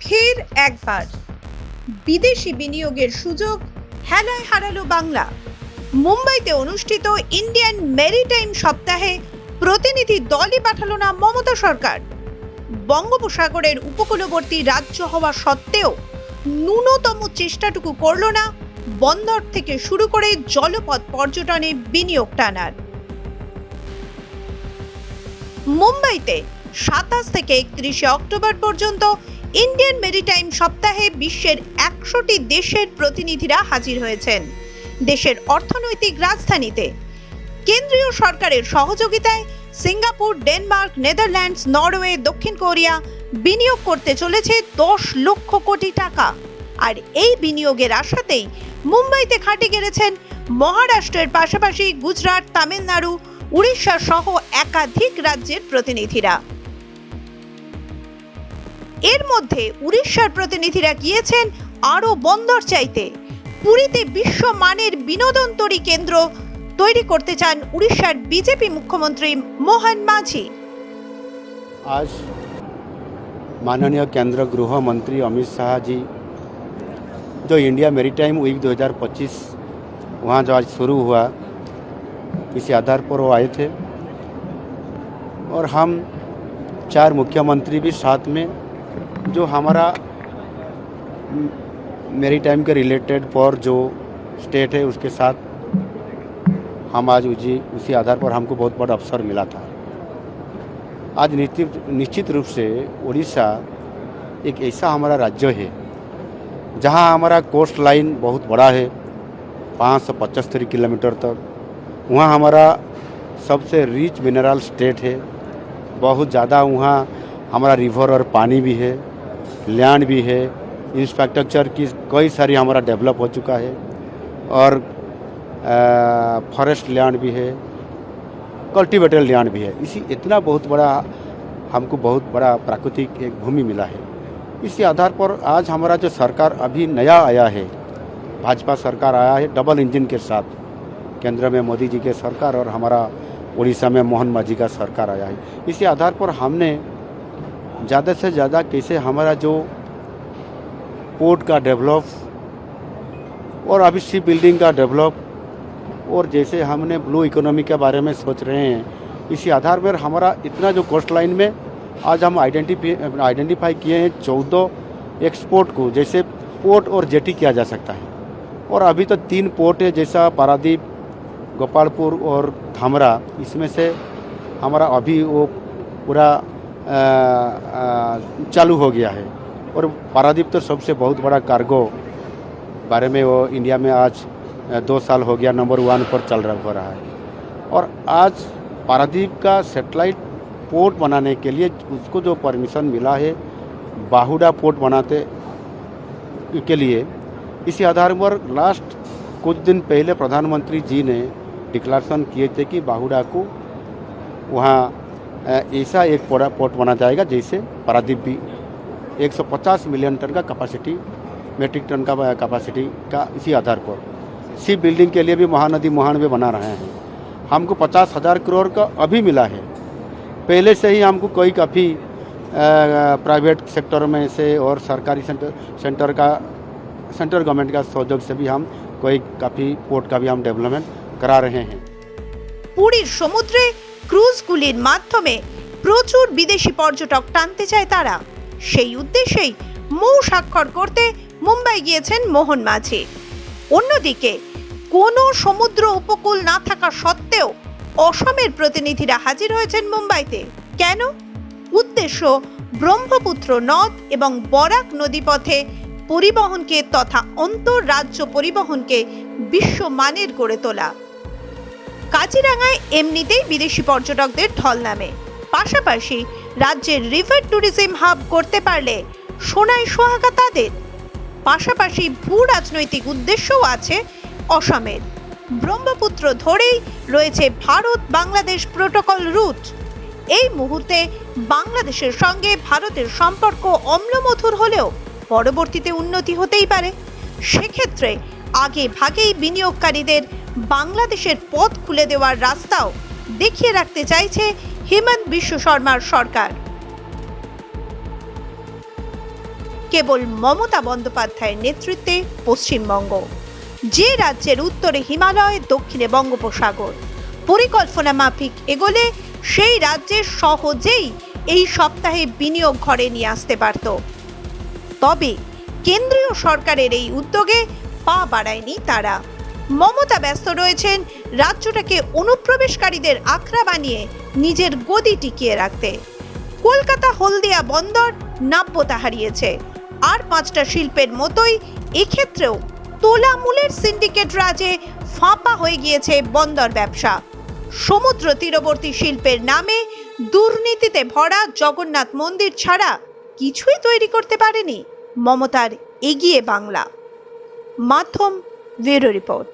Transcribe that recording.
ফের একবার। বিদেশি বিনিয়োগের সুযোগ হেলায় হারালো বাংলা। মুম্বাইতে অনুষ্ঠিত ইন্ডিয়ান মেরিটাইম সপ্তাহে প্রতিনিধি দলই পাঠালো না মমতা সরকার। বঙ্গোপসাগরের উপকূলবর্তী রাজ্য হওয়া সত্ত্বেও ন্যূনতম চেষ্টাটুকু করল না, বন্দর থেকে শুরু করে জলপথ পর্যটনে বিনিয়োগ টানার। মুম্বাইতে সাতাশ থেকে একত্রিশে অক্টোবর পর্যন্ত ইন্ডিয়ান মেরিটাইম সপ্তাহে বিশ্বের একশোটি দেশের প্রতিনিধিরা হাজির হয়েছেন। দেশের অর্থনৈতিক রাজধানীতে কেন্দ্রীয় সরকারের সহযোগিতায় সিঙ্গাপুর, ডেনমার্ক, নেদারল্যান্ডস, নরওয়ে, দক্ষিণ কোরিয়া বিনিয়োগ করতে চলেছে দশ লক্ষ কোটি টাকা। আর এই বিনিয়োগের আশাতেই মুম্বাইতে খাটে গেড়েছেন মহারাষ্ট্রের পাশাপাশি গুজরাট, তামিলনাড়ু, উড়িষ্যা সহ একাধিক রাজ্যের প্রতিনিধিরা। এর মধ্যে উড়িষ্যার প্রতিনিধিরা গিয়েছেন আরও বন্দর চাইতে পুরীতে বিশ্বমানের বিনোদনতরী কেন্দ্র তৈরি করতে চান উড়িষ্যার বিজেপি মুখ্যমন্ত্রী মোহন মাঝি आज माननीय केंद्र गृह मंत्री अमित शाह जी जो इंडिया मेरीटाइम वीक 2025 वहाँ जो आज शुरू हुआ इसी आधार पर वो आए थे और हम चार मुख्यमंत्री भी साथ में जो हमारा मेरी टाइम के रिलेटेड पर जो स्टेट है, उसके साथ हम आज उसी उसी आधार पर हमको बहुत बड़ा अवसर मिला था। आज निश्चित निश्चित रूप से उड़ीसा एक ऐसा हमारा राज्य है, जहाँ हमारा कोस्ट लाइन बहुत बड़ा है, पाँच सौ पचहत्तर किलोमीटर तक। वहाँ हमारा सबसे रिच मिनरल स्टेट है, बहुत ज़्यादा वहाँ हमारा रिवर और पानी भी है। लैंड भी है इंफ्रास्ट्रक्चर की कई सारी हमारा डेवलप हो चुका है और फॉरेस्ट लैंड भी है कल्टीवेटेड लैंड भी है। इसी इतना बहुत बड़ा हमको बहुत बड़ा प्राकृतिक एक भूमि मिला है। इसी आधार पर आज हमारा जो सरकार अभी नया आया है, भाजपा सरकार आया है डबल इंजन के साथ, केंद्र में मोदी जी के सरकार और हमारा उड़ीसा में मोहन माझी का सरकार आया है। इसी आधार पर हमने ज़्यादा से ज़्यादा कैसे हमारा जो पोर्ट का डेवलप और अभी सी बिल्डिंग का डेवलप और जैसे हमने ब्लू इकोनॉमी के बारे में सोच रहे हैं, इसी आधार पर हमारा इतना जो कोस्ट लाइन में आज हम आइडेंटिफी आइडेंटिफाई किए हैं चौदह एक्सपोर्ट को, जैसे पोर्ट और जेटी किया जा सकता है। और अभी तो तीन पोर्ट है, जैसा पारादीप गोपालपुर और धामरा इसमें से हमारा अभी वो पूरा चालू हो गया है। और पारादीप तो सबसे बहुत बड़ा कार्गो बारे में वो इंडिया में आज दो साल हो गया नंबर वन पर चल रहा, हो रहा है। और आज पारादीप का सेटेलाइट पोर्ट बनाने के लिए उसको जो परमिशन मिला है, बाहुडा पोर्ट बनाते के लिए, इसी आधार पर लास्ट कुछ दिन पहले प्रधानमंत्री जी ने डिक्लेरेशन किए थे कि बाहुडा को वहाँ ऐसा एक पोरा पोर्ट बना जाएगा जैसे पारादीप भी। 150 मिलियन टन का कैपेसिटी मेट्रिक टन का कैपेसिटी का इसी आधार पर। शिप बिल्डिंग के लिए भी महानदी महानवे बना रहे हैं। हमको पचास हज़ार करोड़ का अभी मिला है। पहले से ही हमको कोई काफ़ी प्राइवेट सेक्टर में से और सरकारी सेंटर सेंटर का सेंट्रल गवर्नमेंट का सहयोग से भी हम कोई काफ़ी पोर्ट का भी हम डेवलपमेंट करा रहे हैं। पूरी समुद्र ক্রুজগুলির মাধ্যমে প্রচুর বিদেশি পর্যটক টানতে চায় তারা। সেই উদ্দেশ্যেই মৌ স্বাক্ষর করতে মুম্বাই গিয়েছেন মোহন মাঝি। অন্যদিকে, কোনো সমুদ্র উপকূল না থাকা সত্ত্বেও অসমের প্রতিনিধিরা হাজির হয়েছেন মুম্বাইতে। কেন? উদ্দেশ্য ব্রহ্মপুত্র নদ এবং বরাক নদীপথে পরিবহনকে তথা অন্তঃরাজ্য পরিবহনকে বিশ্বমানের গড়ে তোলা। কাজিরাঙায় এমনিতেই বিদেশি পর্যটকদের ঢল নামে। পাশাপাশি রাজ্যের রিভার ট্যুরিজম হাব করতে পারলে সোনায় সোহাগা তাদের। পাশাপাশি ভূ রাজনৈতিক উদ্দেশ্যও আছে অসমের। ব্রহ্মপুত্র ধরেই রয়েছে ভারত বাংলাদেশ প্রোটোকল রুট এই মুহূর্তে বাংলাদেশের সঙ্গে ভারতের সম্পর্ক অম্লমধুর হলেও পরবর্তীতে উন্নতি হতেই পারে। সেক্ষেত্রে আগে ভাগেই বিনিয়োগকারীদের বাংলাদেশের পথ খুলে দেওয়ার রাস্তাও দেখিয়ে রাখতে চাইছে হেমন্ত বিশ্ব শর্মার সরকার। কেবল মমতা বন্দ্যোপাধ্যায়ের নেতৃত্বে পশ্চিমবঙ্গ, যে রাজ্যের উত্তরে হিমালয়, দক্ষিণে বঙ্গোপসাগর। পরিকল্পনা মাফিক এগোলে সেই রাজ্যে সহজেই এই সপ্তাহে বিনিয়োগ ঘরে নিয়ে আসতে পারত। তবে কেন্দ্রীয় সরকারের এই উদ্যোগে পা বাড়ায়নি তারা। মমতা ব্যস্ত রয়েছেন, রাজ্যটাকে অনুপ্রবেশকারীদের আখড়া বানিয়ে নিজের গদি টিকিয়ে রাখতে। কলকাতা হলদিয়া বন্দর নাব্যতা হারিয়েছে। আর পাঁচটা শিল্পের মতোই এক্ষেত্রেও তোলামূলের সিন্ডিকেট রাজে ফাঁপা হয়ে গিয়েছে বন্দর ব্যবসা। সমুদ্র তীরবর্তী শিল্পের নামে দুর্নীতিতে ভরা জগন্নাথ মন্দির ছাড়া কিছুই তৈরি করতে পারেনি মমতার এগিয়ে বাংলা। মাধ্যম ব্যুরো রিপোর্ট